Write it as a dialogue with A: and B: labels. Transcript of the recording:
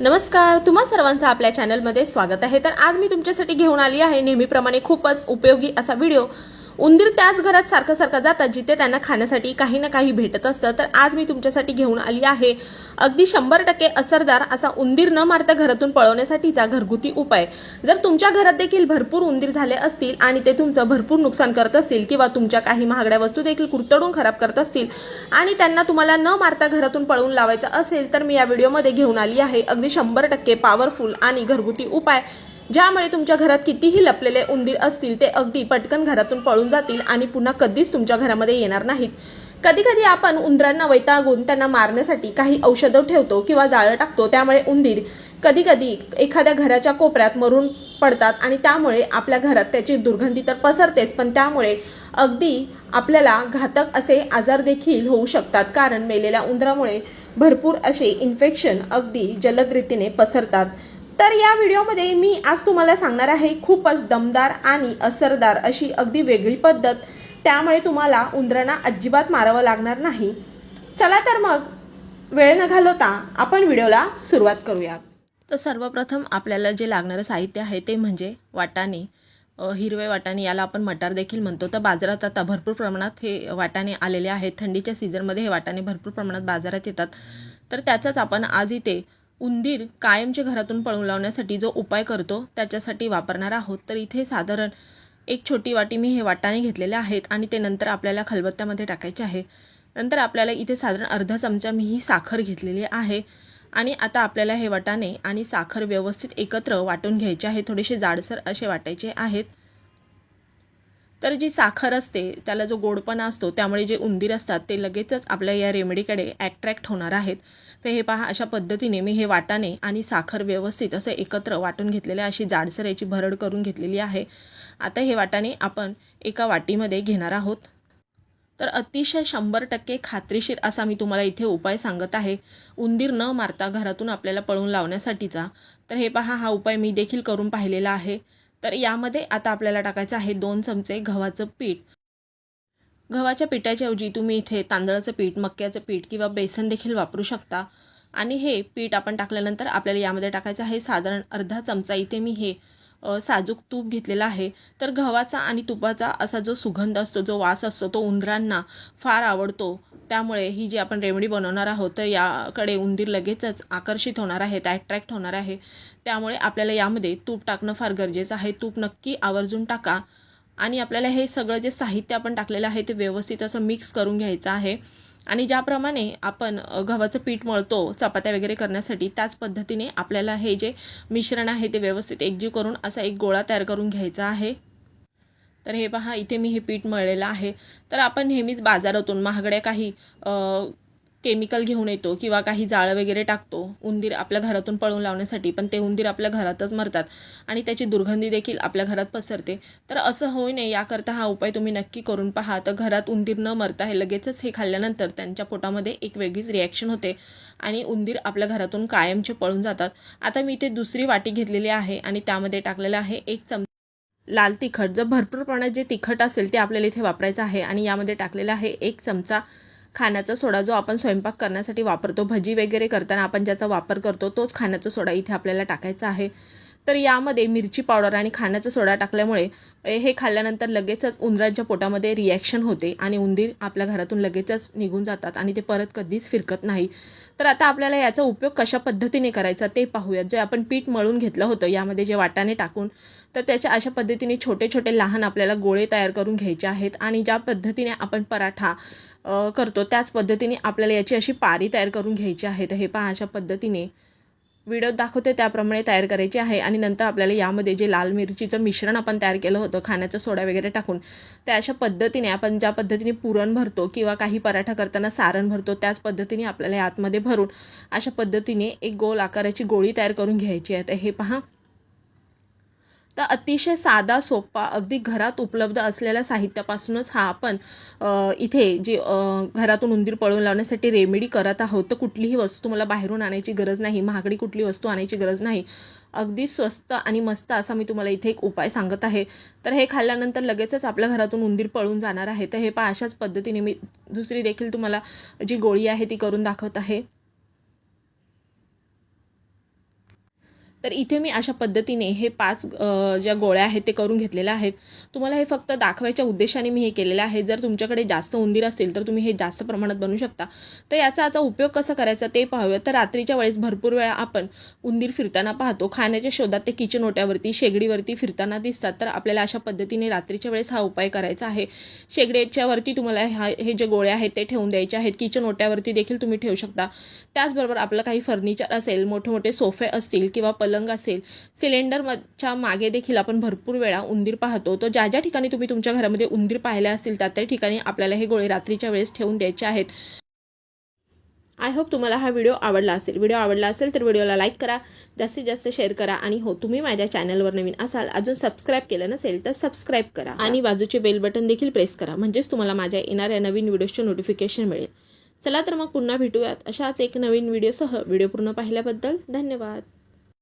A: नमस्कार तुम्हा सर्वांचं आपल्या चॅनलमध्ये स्वागत आहे. तर आज मी तुमच्यासाठी घेऊन आली आहे नेहमीप्रमाणे खूपच उपयोगी असा व्हिडिओ उंदीर त्याच घरात सारखं सारखं जातात जिथे त्यांना खाण्यासाठी काही ना काही भेटत असतं. तर आज मी तुमच्यासाठी घेऊन आली आहे. अगदी शंभर टक्के असरदार असा उंदीर न मारता घरातून पळवण्यासाठीचा घरगुती उपाय. जर तुमच्या घरात देखील भरपूर उंदीर झाले असतील आणि ते तुमचं भरपूर नुकसान करत असतील किंवा तुमच्या काही महागड्या वस्तू देखील कुरतडून खराब करत असतील आणि त्यांना तुम्हाला न मारता घरातून पळवून लावायचं असेल तर मी या व्हिडिओमध्ये घेऊन आली आहे. अगदी शंभर टक्के पॉवरफुल आणि घरगुती उपाय. ज्यामुळे तुमच्या घरात कितीही लपलेले उंदीर असतील ते अगदी पटकन घरातून पळून जातील आणि पुन्हा कधीच तुमच्या घरामध्ये येणार नाहीत. कधी कधी आपण उंदरांना वैतागून त्यांना मारण्यासाठी काही औषधं ठेवतो किंवा जाळं टाकतो. त्यामुळे उंदीर कधी कधी एखाद्या घराच्या कोपऱ्यात मरून पडतात आणि त्यामुळे आपल्या घरात त्याची दुर्गंधी तर पसरतेच पण त्यामुळे अगदी आपल्याला घातक असे आजार देखील होऊ शकतात. कारण मेलेल्या उंदरामुळे भरपूर असे इन्फेक्शन अगदी जलद रीतीने पसरतात. तर या व्हिडिओमध्ये मी आज तुम्हाला सांगणार आहे खूपच दमदार आणि असरदार अशी अगदी वेगळी पद्धत. त्यामुळे तुम्हाला उंदरांना अजिबात मारावं लागणार नाही. चला तर मग वेळ न घालवता आपण व्हिडिओला सुरुवात करूयात. तर सर्वप्रथम आपल्याला जे लागणारं साहित्य आहे ते म्हणजे वाटाणे. हिरवे वाटाणे याला आपण मटार देखील म्हणतो. तर बाजारात आता भरपूर प्रमाणात हे वाटाणे आलेले आहेत. थंडीच्या सीझनमध्ये हे वाटाणे भरपूर प्रमाणात बाजारात येतात. तर त्याचाच आपण आज इथे उंदीर कायमचे घरातून पळून लावण्यासाठी जो उपाय करतो त्याच्यासाठी वापरणार आहोत. तर इथे साधारण एक छोटी वाटी मी हे वाटाणे घेतलेले आहेत आणि ते नंतर आपल्याला खलबत्त्यामध्ये टाकायचे आहे. नंतर आपल्याला इथे साधारण अर्धा चमचा मी ही साखर घेतलेली आहे आणि आता आपल्याला हे वाटाणे आणि साखर व्यवस्थित एकत्र वाटून घ्यायचे आहे. थोडेसे जाडसर असे वाटायचे आहेत. तर जी साखर असते त्याला जो गोडपणा असतो त्यामुळे जे उंदीर असतात ते लगेचच आपल्या या रेमेडीकडे ॲट्रॅक्ट होणार आहेत. तर हे पहा अशा पद्धतीने मी हे वाटाणे आणि साखर व्यवस्थित असं एकत्र वाटून घेतलेले अशी जाडसर याची भरड करून घेतलेली आहे. आता हे वाटाणे आपण एका वाटीमध्ये घेणार आहोत. तर अतिशय शंभर टक्के खात्रीशीर असा मी तुम्हाला इथे उपाय सांगत आहे. उंदीर न मारता घरातून आपल्याला पळून लावण्यासाठीचा. तर हे पहा हा उपाय मी देखील करून पाहिलेला आहे. तर यामध्ये आता आपल्याला टाकायचं आहे दोन चमचे गव्हाचं पीठ. गव्हाच्या पिठाच्या ऐवजी तुम्ही इथे तांदळाचं पीठ मक्याचं पीठ किंवा बेसन देखील वापरू शकता. आणि हे पीठ आपण टाकल्यानंतर आपल्याला यामध्ये टाकायचं आहे साधारण अर्धा चमचा. इथे मी हे साजूक तूप घेतलेला आहे. तर गव्हाचा आणि तुपाचा असा जो सुगंध असतो जो वास असतो तो उंदरांना फार आवडतो. त्यामुळे ही जी आपण रेमेडी बनवणार आहोत तर याकडे उंदीर लगेचच आकर्षित होणार आहेत ॲट्रॅक्ट होणार आहे. त्यामुळे आपल्याला यामध्ये तूप टाकणं फार गरजेचं आहे. तूप नक्की आवर्जून टाका. आणि आपल्याला हे सगळं जे साहित्य आपण टाकलेलं आहे ते व्यवस्थित असं मिक्स करून घ्यायचं आहे. आणि ज्याप्रमाणे आपण गव्हाचं पीठ मळतो चपात्या वगैरे करण्यासाठी त्याच पद्धतीने आपल्याला हे जे मिश्रण आहे ते व्यवस्थित एकजीव करून असा एक गोळा तयार करून घ्यायचा आहे. तर हे पहा इथे मी हे पीठ मळलेलं आहे. तर आपण नेहमीच बाजारातून महागड्या काही केमिकल घेऊन येतो किंवा काही जाळं वगैरे टाकतो उंदीर आपल्या घरातून पळून लावण्यासाठी पण ते उंदीर आपल्या घरातच मरतात आणि त्याची दुर्गंधी देखील आपल्या घरात पसरते. तर असं होऊ नये याकरता हा उपाय तुम्ही नक्की करून पहा. तर घरात उंदीर न मरता हे लगेचच हे खाल्ल्यानंतर त्यांच्या पोटामध्ये एक वेगळीच रिॲक्शन होते आणि उंदीर आपल्या घरातून कायमचे पळून जातात. आता मी इथे दुसरी वाटी घेतलेली आहे आणि त्यामध्ये टाकलेलं आहे एक चम लाल तिखट जर भरपूर प्रमाणात जे तिखट असेल ते आपल्याला इथे वापरायचं आहे आणि यामध्ये टाकलेला आहे एक चमचा खाण्याचा सोडा जो आपण स्वयंपाक करण्यासाठी वापरतो. भजी वगैरे करताना आपण ज्याचा वापर करतो तोच खाण्याचा सोडा इथे आपल्याला टाकायचा आहे. तर यामध्ये मिरची पावडर आणि खाण्याचा सोडा टाकल्यामुळे हे खाल्ल्यानंतर लगेचच उंदरांच्या पोटामध्ये रिॲक्शन होते आणि उंदीर आपल्या घरातून लगेचच निघून जातात आणि ते परत कधीच फिरकत नाही. तर आता आपल्याला याचा उपयोग कशा पद्धतीने करायचा ते पाहूयात. जे आपण पीठ मळून घेतलं होतं यामध्ये जे वाटाणे टाकून तर त्याच्या अशा पद्धतीने छोटे छोटे लहान आपल्याला गोळे तयार करून घ्यायचे आहेत आणि ज्या पद्धतीने आपण पराठा करतो त्याच पद्धतीने आपल्याला याची अशी पारी तयार करून घ्यायची आहे तर हे पहा अशा पद्धतीने व्हिडिओ दाखवते त्याप्रमाणे तयार करायची आहे. आणि नंतर आपल्याला यामध्ये जे लाल मिरचीचं मिश्रण आपण तयार केलं होतं खाण्याचा सोडा वगैरे टाकून त्या अशा पद्धतीने आपण ज्या पद्धतीने पुरण भरतो किंवा काही पराठा करताना सारण भरतो त्याच पद्धतीने आपल्याला आतमध्ये भरून अशा पद्धतीने एक गोल आकाराची गोळी तयार करून घ्यायची आहे. तर हे पहा. तर अतिशय साधा सोपा अगदी घरात उपलब्ध असलेल्या साहित्यापासूनच हा आपण इथे जे घरातून उंदीर पळून लावण्यासाठी रेमेडी करत आहोत. तर कुठलीही वस्तू तुम्हाला बाहेरून आणायची गरज नाही महागडी कुठली वस्तू आणायची गरज नाही. अगदी स्वस्त आणि मस्त असा मी तुम्हाला इथे एक उपाय सांगत आहे. तर हे खाल्ल्यानंतर लगेचच आपल्या घरातून उंदीर पळून जाणार आहे. तर हे पहा अशाच पद्धतीने मी दुसरी देखील तुम्हाला जी गोळी आहे ती करून दाखवत आहे. तर इथे मी अशा पद्धतीने हे पाच ज्या गोळ्या आहेत ते करून घेतलेल्या आहेत. तुम्हाला हे फक्त दाखवायच्या उद्देशाने मी हे केलेलं आहे. जर तुमच्याकडे जास्त उंदीर असेल तर तुम्ही हे जास्त प्रमाणात बनवू शकता. तर याचा आता उपयोग कसा करायचा ते पाहूया. तर रात्रीच्या वेळेस भरपूर वेळा आपण उंदीर फिरताना पाहतो. खाण्याच्या शोधात ते किचन ओट्यावरती शेगडीवरती फिरताना दिसतात. तर आपल्याला अशा पद्धतीने रात्रीच्या वेळेस हा उपाय करायचा आहे. शेगड्याच्या वरती तुम्हाला हा हे जे गोळे आहेत ते ठेवून द्यायचे आहेत. किचन ओट्यावरती देखील तुम्ही ठेवू शकता. त्याचबरोबर आपलं काही फर्निचर असेल मोठे मोठे सोफे असतील किंवा पल पलंग असेल सिलेंडरच्या मागे देखील आपण भरपूर वेळा उंदीर पाहतो. तर ज्या ज्या ठिकाणी तुम्ही तुमच्या घरामध्ये उंदीर पाहिले असतील त्या त्या ठिकाणी आपल्याला हे गोळे रात्रीच्या वेळेस ठेवून द्यायचे आहेत. आय होप तुम्हाला हा व्हिडिओ आवडला असेल. व्हिडिओ आवडला असेल तर व्हिडिओला लाईक करा जास्तीत जास्त शेअर करा आणि हो तुम्ही माझ्या चॅनलवर नवीन असाल अजून सबस्क्राईब केलं नसेल तर सबस्क्राईब करा. आणि बाजूचे बेल बटन देखील प्रेस करा म्हणजेच तुम्हाला माझ्या येणाऱ्या नवीन व्हिडिओचे नोटिफिकेशन मिळेल. चला तर मग पुन्हा भेटूयात अशाच एक नवीन व्हिडिओसह व्हिडिओ पूर्ण पाहिल्याबद्दल धन्यवाद.